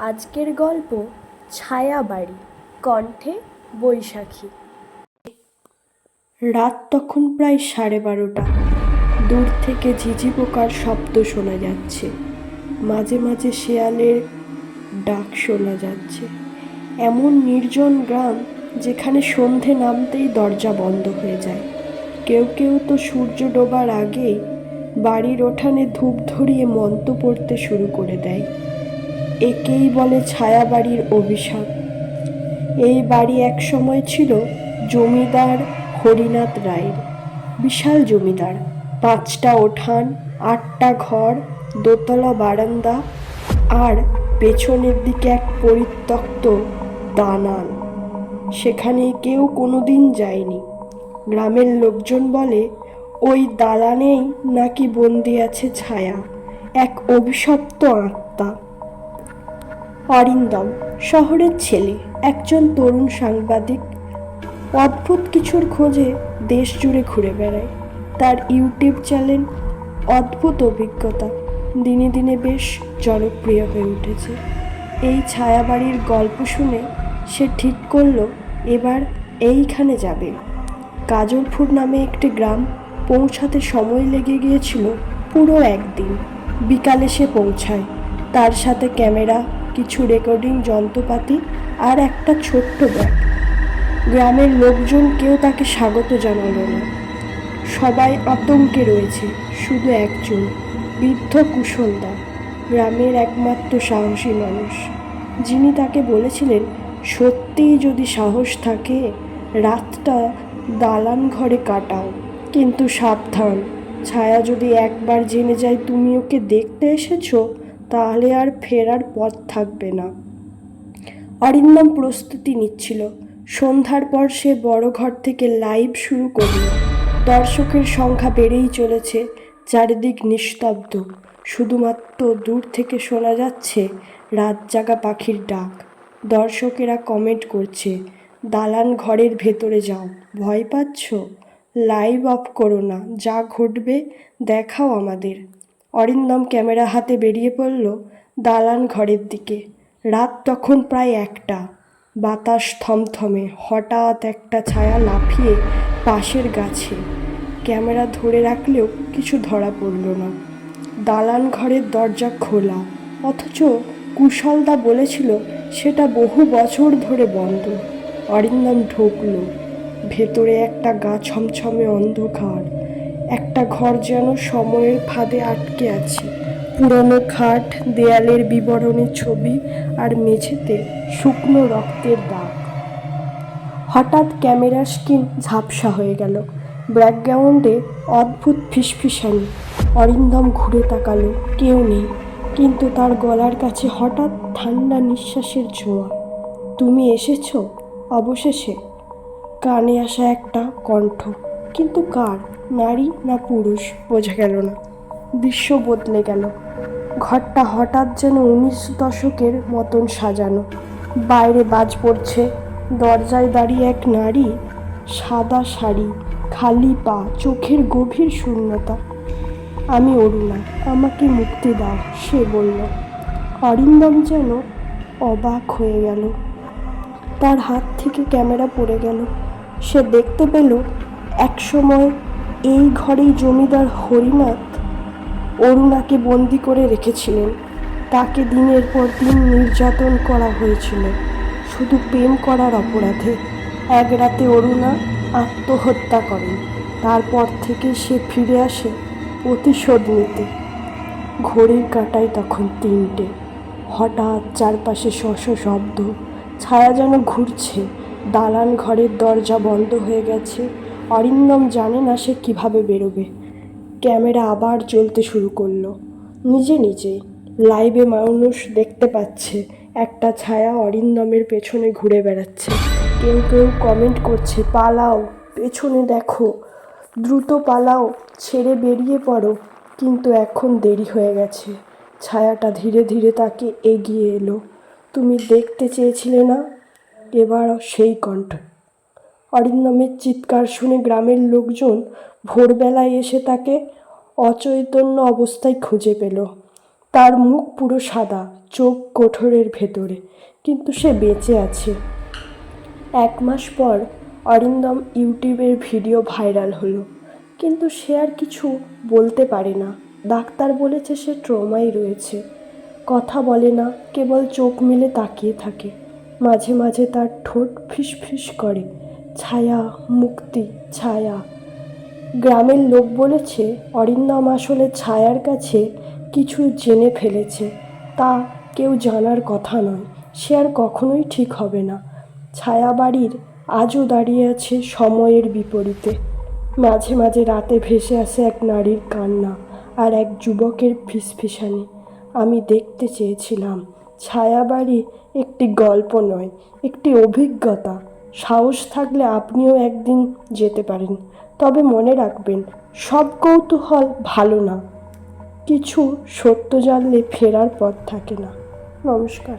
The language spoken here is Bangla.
আজকের গল্প ছায়াবাড়ি, কণ্ঠে বৈশাখী। রাত তখন প্রায় সাড়ে বারোটা। দূর থেকে ঝিঝি পোকার শব্দ শোনা যাচ্ছে। মাঝে মাঝে শেয়ালের ডাক শোনা যাচ্ছে। এমন নির্জন গ্রাম যেখানে সন্ধে নামতেই দরজা বন্ধ হয়ে যায়। কেউ কেউ তো সূর্য ডোবার আগেই বাড়ির ওঠানে ধূপ ধরিয়ে মন্ত্র পড়তে শুরু করে দেয়। একেই বলে ছায়া বাড়ির অভিশাপ। এই বাড়ি এক সময় ছিল জমিদার হরিনাথ রায়ের। বিশাল জমিদার, পাঁচটা ওঠান, আটটা ঘর, দোতলা বারান্দা আর পেছনের দিকে এক পরিত্যক্ত দানান সেখানে কেউ কোনোদিন যায়নি। গ্রামের লোকজন বলে, ওই দালানেই নাকি বন্দি আছে ছায়া। এক অভিশপ্ত আত্মা। অরিন্দম, শহরের ছেলে, একজন তরুণ সাংবাদিক। অদ্ভুত কিছুর খোঁজে দেশ জুড়ে ঘুরে বেড়ায়। তার ইউটিউব চ্যানেল, অদ্ভুত অভিজ্ঞতা, দিনে দিনে বেশ জনপ্রিয় হয়ে উঠেছে। এই ছায়াবাড়ির গল্প শুনে সে ঠিক করল, এবার এইখানে যাবে। কাজলপুর নামে একটি গ্রাম পৌঁছাতে সময় লেগে গিয়েছিল পুরো একদিন। বিকালে সে পৌঁছায়। তার সাথে ক্যামেরা কিছু রেকর্ডিং যন্ত্রপাতি আর একটা ছোট্ট ব্যাগ। গ্রামের লোকজন কেউ তাকে স্বাগত জানালো না। সবাই আতঙ্কে রয়েছে, শুধু একজন, বৃদ্ধ কুশলদা, গ্রামের একমাত্র সাহসী মানুষ। যিনি তাকে বলেছিলেন, সত্যিই যদি সাহস থাকে, রাতটা দালান ঘরে কাটাও। কিন্তু সাবধান, ছায়া যদি একবার জেনে যায়, তুমি ওকে দেখতে এসেছ তাহলে আর ফেরার পথ থাকবে না। অরিন্দম প্রস্তুতি নিচ্ছিল। সন্ধ্যার পর সে বড় ঘর থেকে লাইভ শুরু করল। দর্শকের সংখ্যা বেড়েই চলেছে, চারিদিক নিস্তব্ধ। শুধুমাত্র দূর থেকে শোনা যাচ্ছে রাত জাগা পাখির ডাক। দর্শকেরা কমেন্ট করছে, দালান ঘরের ভেতরে যাও, ভয় পাচ্ছ? লাইভ অফ করো না, যা ঘটবে দেখাও আমাদের। অরিন্দম ক্যামেরা হাতে বেরিয়ে পড়ল দালান ঘরের দিকে। রাত তখন প্রায় একটা। বাতাস থমথমে, হঠাৎ একটা ছায়া লাফিয়ে পাশের গাছে। ক্যামেরা ধরে রাখলেও কিছু ধরা পড়ল না। দালান ঘরের দরজা খোলা, অথচ কুশলদা বলেছিল সেটা বহু বছর ধরে বন্ধ। অরিন্দম ঢুকল। ভেতরে একটা গা ছমছমে অন্ধকার। একটা ঘর যেন সময়ের ফাঁদে আটকে আছে। পুরনো খাট, দেয়ালের বিবরণের ছবি আর মেঝেতে শুকনো রক্তের দাগ। হঠাৎ ক্যামেরার স্ক্রিন ঝাপসা হয়ে গেল। ব্যাকগ্রাউন্ডে অদ্ভুত ফিসফিসানি। অরিন্দম ঘুরে তাকালো, কেউ নেই। কিন্তু তার গলার কাছে হঠাৎ ঠান্ডা নিঃশ্বাসের ছোঁয়া। তুমি এসেছ? অবশেষে। কানে আসা একটা কণ্ঠ। কিন্তু কার? নারী না পুরুষ? বোঝা গেল না। দৃশ্য বদলে গেল। ঘরটা হঠাৎ যেন উনিশ দশকের মতন সাজানো। বাইরে বাজ পড়ছে, দরজায় দাঁড়িয়ে এক নারী, সাদা শাড়ি, খালি পা, চোখের গভীর শূন্যতা। আমি অরুণা, আমাকে মুক্তি দাও, সে বলল। অরিন্দম যেন অবাক হয়ে গেল। তার হাত থেকে ক্যামেরা পড়ে গেল। সে দেখতে পেল একসময় এই ঘরেই জমিদার হরিনাথ অরুণাকে বন্দি করে রেখেছিলেন। তাকে দিনের পর দিন নির্যাতন করা হয়েছিল। শুধু প্রেম করার অপরাধে। এক রাতে অরুণা আত্মহত্যা করেন। তারপর থেকে সে ফিরে আসে প্রতিশোধ নিতে। ঘড়ির কাঁটায় তখন তিনটে। হঠাৎ চারপাশে শশ শব্দ। ছায়া যেন ঘুরছে। দালান ঘরের দরজা বন্ধ হয়ে গেছে। অরিন্দম জানে না সে কীভাবে বেরোবে। ক্যামেরা আবার চলতে শুরু করল। নিজে নিজেই লাইভে মানুষ দেখতে পাচ্ছে। একটা ছায়া অরিন্দমের পেছনে ঘুরে বেড়াচ্ছে। কেউ কেউ কমেন্ট করছে, পালাও, পেছনে দেখো, দ্রুত পালাও, ছেড়ে বেরিয়ে পড়ো। কিন্তু এখন দেরি হয়ে গেছে। ছায়াটা ধীরে ধীরে তাকে এগিয়ে এলো। তুমি দেখতে চেয়েছিলে না? এবার সেই কণ্ঠ। অরিন্দমের চিৎকার শুনে গ্রামের লোকজন ভোরবেলায় এসে তাকে অচৈতন্য অবস্থায় খুঁজে পেল। তার মুখ পুরো সাদা, চোখ কোঠরের ভেতরে, কিন্তু সে বেঁচে আছে। এক মাস পর অরিন্দম ইউটিউবের ভিডিও ভাইরাল হলো, কিন্তু সে আর কিছু বলতে পারে না। ডাক্তার বলেছে সে ট্রমাই রয়েছে। কথা বলে না, কেবল চোখ মেলে তাকিয়ে থাকে। মাঝে মাঝে তার ঠোঁট ফিসফিস করে। ছায়া, মুক্তি, ছায়া। গ্রামের লোক বলেছে, অরিন্দম আসলে ছায়ার কাছে কিছু জেনে ফেলেছে। তা কেউ জানার কথা নয়, সে আর কখনোই ঠিক হবে না। ছায়া বাড়ির আজও দাঁড়িয়ে আছে সময়ের বিপরীতে। মাঝে মাঝে রাতে ভেসে আসে এক নারীর কান্না আর এক যুবকের ফিসফিসানি। আমি দেখতে চেয়েছিলাম ছায়াবাড়ি একটি গল্প নয়, একটি অভিজ্ঞতা। সাহস থাকলে আপনিও একদিন যেতে পারেন। তবে মনে রাখবেন, সব কৌতূহল ভালো না। কিছু সত্য জানলে ফেরার পথ থাকে না। নমস্কার।